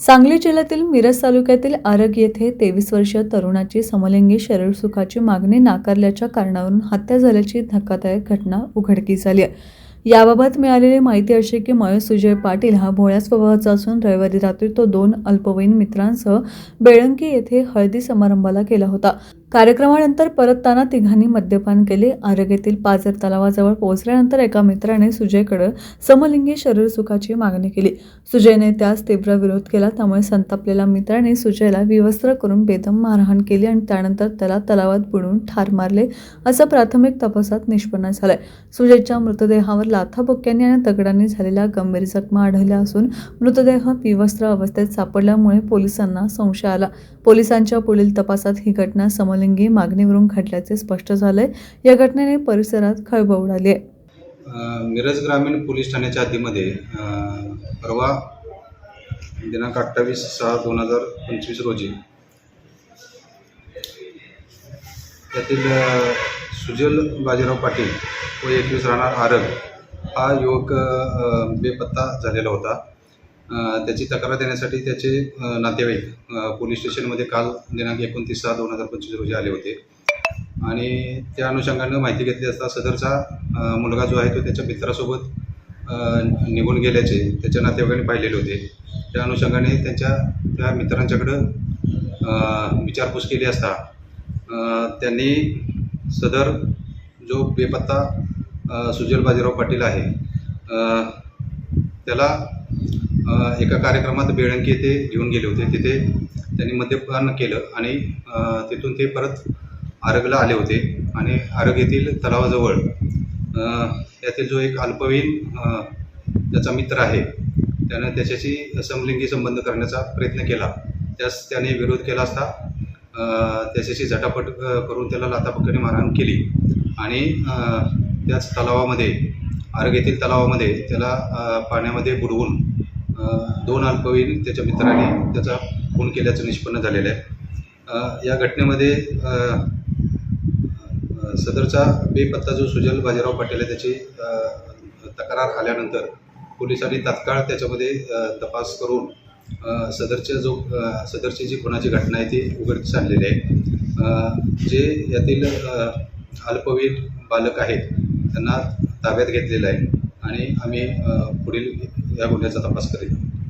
सांगली जिल्ह्यातील मिरज तालुक्यातील आरग येथे तेवीस वर्षीय तरुणाची समलिंगी शरीरसुखाची मागणी नाकारल्याच्या कारणावरून हत्या झाल्याची धक्कादायक घटना उघडकीस आली आहे. याबाबत मिळालेली माहिती अशी की महेश सुजय पाटील हा भोळ्या स्वभावाचा असून रविवारी रात्री तो दोन अल्पवयीन मित्रांसह बेळंकी येथे हळदी समारंभाला गेला होता. कार्यक्रमानंतर परतताना तिघांनी मद्यपान केले. आरोग्यातील पाजर पाझर तलावाजवळ पोहोचल्यानंतर एका मित्राने सुजयकडे समलिंगी शरीरसुखाची मागणी केली. सुजयने त्यास तीव्र विरोध केला. त्यामुळे संतापलेल्या मित्राने सुजयला विवस्त्र करून बेदम मारहाण केली आणि त्यानंतर त्याला तलावात बुडून ठार मारले असं प्राथमिक तपासात निष्पन्न झालंय. सुजयच्या मृतदेहावर लाथाबुक्क्यांनी आणि दगडांनी झालेल्या गंभीर जखमा आढळल्या असून मृतदेह विवस्त्र अवस्थेत सापडल्यामुळे पोलिसांना संशय आला. पोलिसांच्या पुढील तपासात ही घटना समलिंगी मागणीवरून खटल्याचे स्पष्ट झालंय या घटनेने परिसरात खळबळ उडाली आहे. मिरज ग्रामीण पोलीस ठाण्याच्या हद्दीमध्ये परवा दिनांक अठ्ठावीस सहा दोन हजार पंचवीस रोजी त्यातील सुजल बाजीराव पाटील व एकवीस राहणार आरग हा युवक बेपत्ता झालेला होता. त्याची तक्रार देण्यासाठी त्याचे नातेवाईक पोलीस स्टेशनमध्ये काल दिनांक एकोणतीस सहा दोन हजार पंचवीस रोजी आले होते. आणि त्या अनुषंगानं माहिती घेतली असता सदरचा मुलगा जो आहे तो त्याच्या मित्रासोबत निघून गेल्याचे त्याच्या नातेवाईकांनी पाहिलेले होते. त्या अनुषंगाने त्यांच्या त्या मित्रांच्याकडं विचारपूस केली असता त्यांनी सदर जो बेपत्ता सुजल बाजीराव पाटील आहे त्याला एका कार्यक्रमात बेळंकी येथे घेऊन गेले होते. तिथे त्यांनी मद्यपान केलं आणि तिथून ते परत आरगला आले होते. आणि आरग येथील तलावाजवळ यातील जो एक अल्पवयीन त्याचा मित्र आहे त्यानं त्याच्याशी समलिंगी संबंध करण्याचा प्रयत्न केला. त्यास त्याने विरोध केला असता त्याच्याशी झटापट करून त्याला लाथापक्क्याने मारहाण केली. आणि त्याच तलावामध्ये आरग येथील तलावामध्ये त्याला पाण्यामध्ये बुडवून दोन अल्पवयीन त्याच्या मित्राने त्याचा खून केल्याचं निष्पन्न झालेलं आहे. या घटनेमध्ये सदरचा बेपत्ता जो सुजल बाजीराव पाटील आहे त्याची तक्रार आल्यानंतर पोलिसांनी तात्काळ त्याच्यामध्ये तपास करून सदरच्या जो सदरची जी खुनाची घटना आहे ती उघडकीस आणलेली आहे. जे यातील अल्पवयीन बालक आहेत त्यांना ताब्यात घेतलेलं आहे. आणि आम्ही पुढील या गुन्ह्याचा तपास करीत आहोत